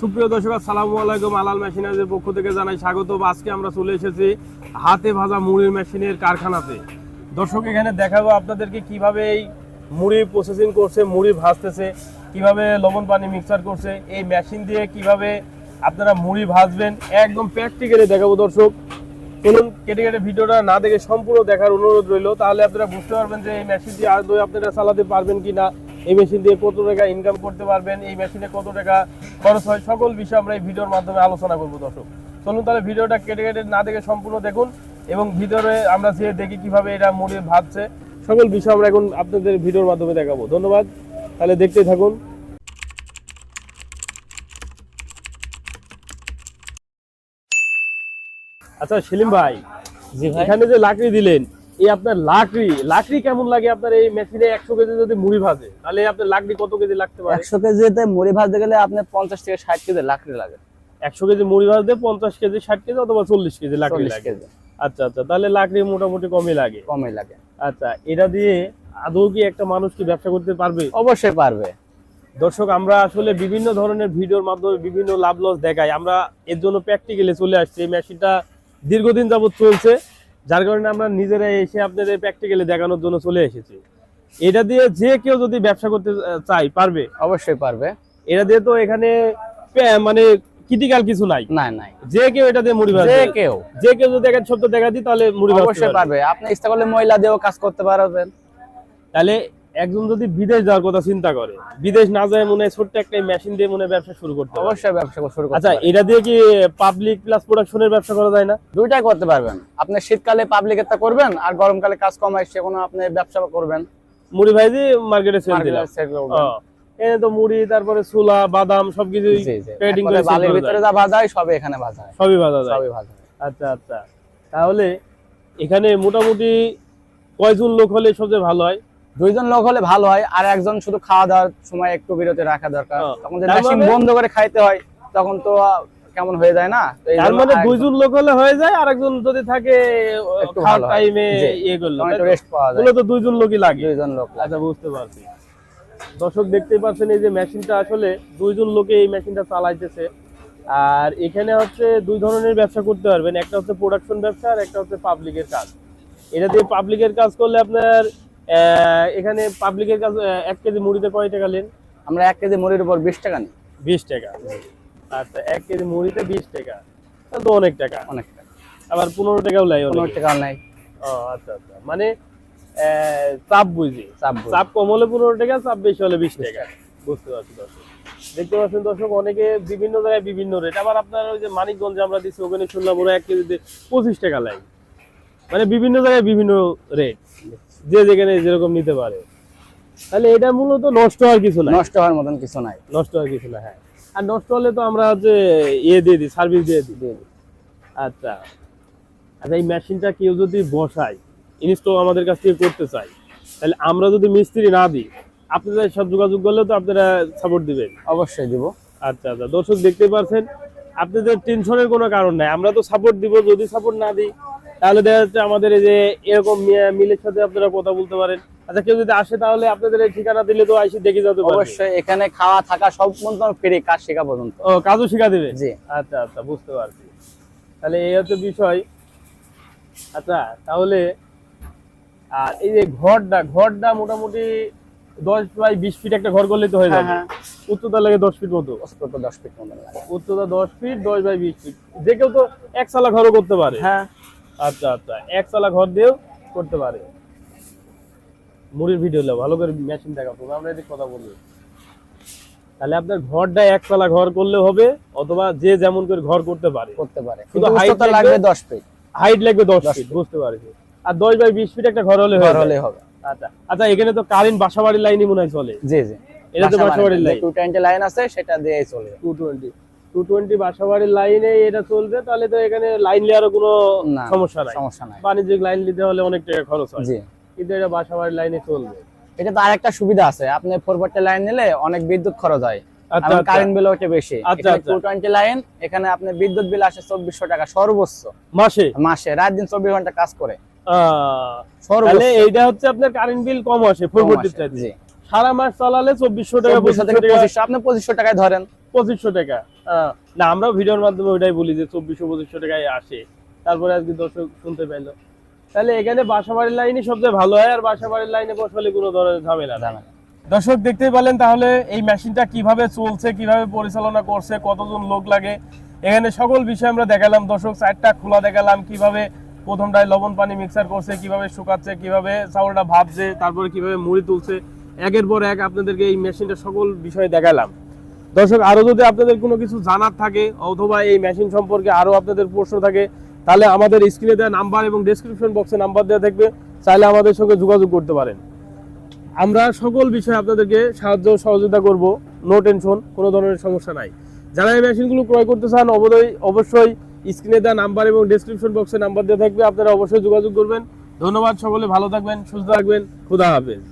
সুপ্রিয় দর্শক, আসসালামু আলাইকুম। আলাল মেশিনারিজের পক্ষ থেকে জানাই স্বাগত। আজকে আমরা চলে এসেছি হাতে ভাজা মুড়ির মেশিনের কারখানাতে। দর্শক, এখানে দেখাবো আপনাদেরকে কীভাবে এই মুড়ি প্রসেসিং করছে, মুড়ি ভাজতেছে, কীভাবে লবণ পানি মিক্সার করছে, এই মেশিন দিয়ে কীভাবে আপনারা মুড়ি ভাজবেন, একদম প্র্যাকটিক্যালি দেখাবো দর্শক। চলুন, কেটে কেটে ভিডিওটা না দেখে সম্পূর্ণ দেখার অনুরোধ রইল। তাহলে আপনারা বুঝতে পারবেন যে এই মেশিন দিয়ে আদৌ আপনারা চালাতে পারবেন কি না এই মেশিন দিয়ে কত টাকা ইনকাম করতে পারবেন এই মেশিনে কত টাকা খরচ হয় সকল বিষয় আমরা এই ভিডিওর মাধ্যমে আলোচনা করব দর্শক। চলুন তাহলে ভিডিওটা কেটে কেটে না দেখে সম্পূর্ণ দেখুন এবং ভিতরে আমরা যে দেখি কীভাবে এটা মুড়ি ভাবছে সকল বিষয় আমরা এখন আপনাদের ভিডিওর মাধ্যমে দেখাবো। ধন্যবাদ। তাহলে দেখতে থাকুন। আচ্ছা সেলিম ভাই। এখানে যে লাকড়ি দিলেন এই আপনার লাকড়ি লাকড়ি কেমন লাগে আপনার এই মেশিনে একশো কেজি যদি মুড়ি ভাজে? তাহলে আপনার লাকড়ি কত কেজি লাগতে পারে? একশো কেজিতে মুড়ি ভাজতে গেলে আপনার পঞ্চাশ থেকে ষাট কেজি লাকড়ি লাগে। একশো কেজি মুড়ি ভাজতে পঞ্চাশ কেজি ষাট কেজি অথবা চল্লিশ কেজি লাকড়ি লাগে। আচ্ছা আচ্ছা তাহলে লাকড়ি মোটামুটি কমই লাগে। কমই লাগে। আচ্ছা এটা দিয়ে আদৌ কি একটা মানুষ কি ব্যবসা করতে পারবে? অবশ্যই পারবে। দর্শক আমরা আসলে বিভিন্ন ধরনের ভিডিওর মাধ্যমে বিভিন্ন লাভ লস দেখাই। আমরা এর জন্য প্র্যাকটিক্যালি চলে আসছি। এই মেশিনটা দীর্ঘদিন যাবত চলছে। যার কারণে আমরা নিজেরা এসে আপনাদের প্র্যাকটিক্যালি দেখানোর জন্য চলে এসেছি। এটা দিয়ে যে কেউ যদি ব্যবসা করতে চাই পারবে? অবশ্যই পারবে। এটা দিয়ে তো এখানে মানে ক্রিটিক্যাল কিছু নাই। না নাই। যে কেউ এটা দিয়ে মুড়ি যে কেউ। যে কেউ যদি একটা শব্দ দেখা দিই তাহলে মুড়ি অবশ্যই পারবে। পারবে। আপনি ইচ্ছা করলে মহিলা দিয়েও কাজ করতে পারবেন। তাহলে একজন যদি বিদেশ যাওয়ার কথা চিন্তা করে বিদেশ না যায় মনে হয় ছোট্ট একটা মেশিন দিয়ে মনে ব্যবসা শুরু করতে অবশ্যই ব্যবসা শুরু করতে আচ্ছা এটা দিয়ে কি পাবলিক প্লাস প্রোডাকশনের ব্যবসা করা যায় না? দুইটাই করতে পারবেন। আপনি শীতকালে পাবলিকেরটা করবেন আর গরমকালে কাজ কম আসছে কোনো আপনি ব্যবসা করবেন। মুড়ি ভাইজি মার্কেটে সেল দিলাম। এখানে তো মুড়ি তারপরে ছোলা বাদাম জি। ট্রেডিং করে বালির ভিতরে যা ভাজা হয় সবই এখানে ভাজা হয়। সবই যায়। সবই ভাজা আচ্ছা আচ্ছা। তাহলে এখানে মোটামুটি কয়জন লোক হলে সবচেয়ে ভালো হয়? দুইজন লোক হলে ভালো হয় আর একজন শুধু খাওয়া দাওয়ার সময় একটু বিরতি রাখা দরকার। তখন যদি মেশিন মানে- বন্ধ করে খাইতে হয় তখন তো কেমন হয়ে যায় না? তার মানে দুইজন লোক হলে হয়ে যায় আর একজন যদি থাকে খাওয়ার টাইমে। ইয়ে করল একটু রেস্ট পাওয়া যায়। তো দুইজন লোকই লাগে। দুইজন লোক আচ্ছা বুঝতে পারছি। দর্শক দেখতে পাচ্ছেন এই যে মেশিনটা আসলে দুইজন লোকে এই মেশিনটা চালাইতেছে। আর এখানে হচ্ছে দুই ধরনের ব্যবসা করতে পারবেন। একটা হচ্ছে প্রোডাকশন ব্যবসা আর একটা হচ্ছে পাবলিকের কাজ। এটা দিয়ে পাবলিকের কাজ করলে আপনার এখানে পাবলিকের আহ, এক কেজি মুড়িতে কয় টাকা নেন আমরা এক কেজি মুড়ির উপর বিশ টাকা নিই। বিশ টাকা। আচ্ছা এক কেজি মুড়িতে বিশ টাকা। তো অনেক টাকা। অনেক টাকা। আবার পনেরো টাকাও লাই পনেরো অনেকে। টাকা নাই ও আচ্ছা আচ্ছা। মানে চাপ বুঝি। চাপ চাপ কম হলে পনেরো টাকা চাপ বেশি হলে বিশ টাকা। বুঝতে পারছি দর্শক। দেখতে পাচ্ছেন দর্শক অনেকে বিভিন্ন জায়গায় বিভিন্ন রেট আবার আপনার ওই যে মানিকগঞ্জে আমরা দিচ্ছি ওখানে শুনলাম ওরা এক কেজিতে পঁচিশ টাকা লাই মানে বিভিন্ন জায়গায় বিভিন্ন রেট যে যেখানে যেরকম নিতে পারে। তাহলে এটা মূলত নষ্ট হওয়ার কিছু না নষ্ট হওয়ার মতন কিছু নাই। নষ্ট হওয়ার কিছু না হ্যাঁ। আর নষ্ট হলে তো আমরা হচ্ছে ইয়ে দিয়ে দিই সার্ভিস দিয়ে দিই। দিয়ে দিই। আচ্ছা। আচ্ছা এই মেশিনটা কেউ যদি বসায় ইনস্টল আমাদের কাছ থেকে করতে চায় তাহলে আমরা যদি মিস্ত্রি না দিই আপনাদের সব যোগাযোগ করলে তো আপনারা সাপোর্ট দিবেন। অবশ্যই দিব। আচ্ছা আচ্ছা। দর্শক দেখতে পাচ্ছেন আপনাদের টেনশনের কোনো কারণ নাই। আমরা তো সাপোর্ট দিব যদি সাপোর্ট না দিই তাহলে দেখা যাচ্ছে আমাদের এই যে এরকম মিলের সাথে আপনারা কথা বলতে পারেন। আচ্ছা কেউ যদি আসে তাহলে আপনাদের ঠিকানা দিলে তো আইসি দেখে যেতে পারবে। অবশ্যই এখানে খাওয়া থাকা সব পর্যন্ত ফ্রি কাজ শেখা পর্যন্ত। ও কাজও শিখা দেবে? জি। আচ্ছা আচ্ছা বুঝতে পারছি। তাহলে এই হচ্ছে বিষয়। আচ্ছা তাহলে আর এই যে ঘরটা ঘরটা মোটামুটি দশ বাই বিশ ফিট একটা ঘর করলে তো হয়ে হ্যাঁ যাবে। হ্যাঁ উচ্চতা লাগে দশ ফিট মতো? দশ ফিট লাগে উচ্চতা দশ ফিট দশ বাই বিশ ফিট যে কেউ তো এক সালা ঘরও করতে পারে। হ্যাঁ। আচ্ছা আচ্ছা। এক সালা ঘর দিয়েও করতে পারে। মুড়ির ভিডিও লো ভালো করে মেশিন দেখা তবে আমরা এদিকে কথা বলব তাহলে আপনার ঘরটা এক সালা ঘর করলে হবে অথবা যে যেমন করে ঘর করতে পারে। করতে পারে। শুধু উচ্চতা লাগবে? লাগবে দশ ফিট হাইট লাগবে দশ দশ ফিট feet। বুঝতে পারছি। আর দশ বাই বিশ ফিট একটা ঘর হলে ঘর হলে হবে। আচ্ছা আচ্ছা এখানে তো কারেন্ট বাসাবাড়ির লাইনই মনে হয় চলে। জি জি। এটা তো বাসাবাড়ির লাইন। টু টোয়েন্টি লাইন আছে সেটা দিয়েই চলে। টু টোয়েন্টি টু টোয়েন্টি বাসাবাড়ির লাইনে এটা চলবে তাহলে তো এখানে লাইন নেওয়ারও কোনো সমস্যা নাই। সমস্যা নাই। বাণিজ্যিক লাইন নিতে হলে অনেক টাকা খরচ হয়। জি। কিন্তু এটা বাসাবাড়ির লাইনে চলবে। এটা তো আরেকটা সুবিধা আছে আপনি ফোর লাইন নিলে অনেক বিদ্যুৎ খরচ হয় আচ্ছা আচ্ছা। কারেন্ট বিল ওটা বেশি। আচ্ছা। টু টোয়েন্টি লাইন এখানে আপনি বিদ্যুৎ বিল আসে চব্বিশশো টাকা সর্বোচ্চ। মাসে? মাসে রাত দিন চব্বিশ ঘণ্টা কাজ করে। তাহলে এইটা হচ্ছে আপনার কারেন্ট বিল কম আসে সারা মাস চালালে চব্বিশশো টাকা পঁচিশশো টাকা আপনি পঁচিশশো টাকায় ধরেন। পঁচিশশো টাকা। না আমরা ভিডিওর মাধ্যমে ওইটাই বলি যে চব্বিশশো, পঁচিশশো টাকায় আসে। তারপরে আজকে দর্শক শুনতে পাইলো তাহলে এখানে বাসা বাড়ির লাইনই সবচেয়ে ভালো হয়, আর বাসা বাড়ির লাইনে বসালে কোনো ধরনের ঝামেলা না দর্শক, দেখতেই পেলেন তাহলে এই মেশিনটা কীভাবে চলছে, কীভাবে পরিচালনা করছে, কতজন লোক লাগে? এখানে সকল বিষয় আমরা দেখালাম। দর্শক, সাইডটা খোলা দেখালাম, কীভাবে প্রথমটায় লবণ পানি মিক্সার করছে, কীভাবে শুকাচ্ছে, কীভাবে চাউলটা ভাবছে, তারপরে কীভাবে মুড়ি তুলছে। একের পর এক আপনাদেরকে এই মেশিনটা সকল বিষয় দেখালাম। দর্শক, আরও যদি আপনাদের কোনো কিছু জানার থাকে অথবা এই মেশিন সম্পর্কে আরও আপনাদের প্রশ্ন থাকে, তাহলে আমাদের স্ক্রিনে দেওয়া নাম্বার এবং ডেসক্রিপশন বক্সে নাম্বার দেওয়া থাকবে, চাইলে আমাদের সঙ্গে যোগাযোগ করতে পারেন। আমরা সকল বিষয়ে আপনাদেরকে সাহায্য সহযোগিতা করব নো টেনশন কোনো ধরনের সমস্যা নাই। যারা এই মেশিনগুলো ক্রয় করতে চান অবশ্যই অবশ্যই স্ক্রিনে দেওয়া নাম্বার এবং ডেসক্রিপশন বক্সে নাম্বার দেওয়া থাকবে, আপনারা অবশ্যই যোগাযোগ করবেন। ধন্যবাদ সকলে, ভালো থাকবেন, সুস্থ থাকবেন, খুদা হাফেজ।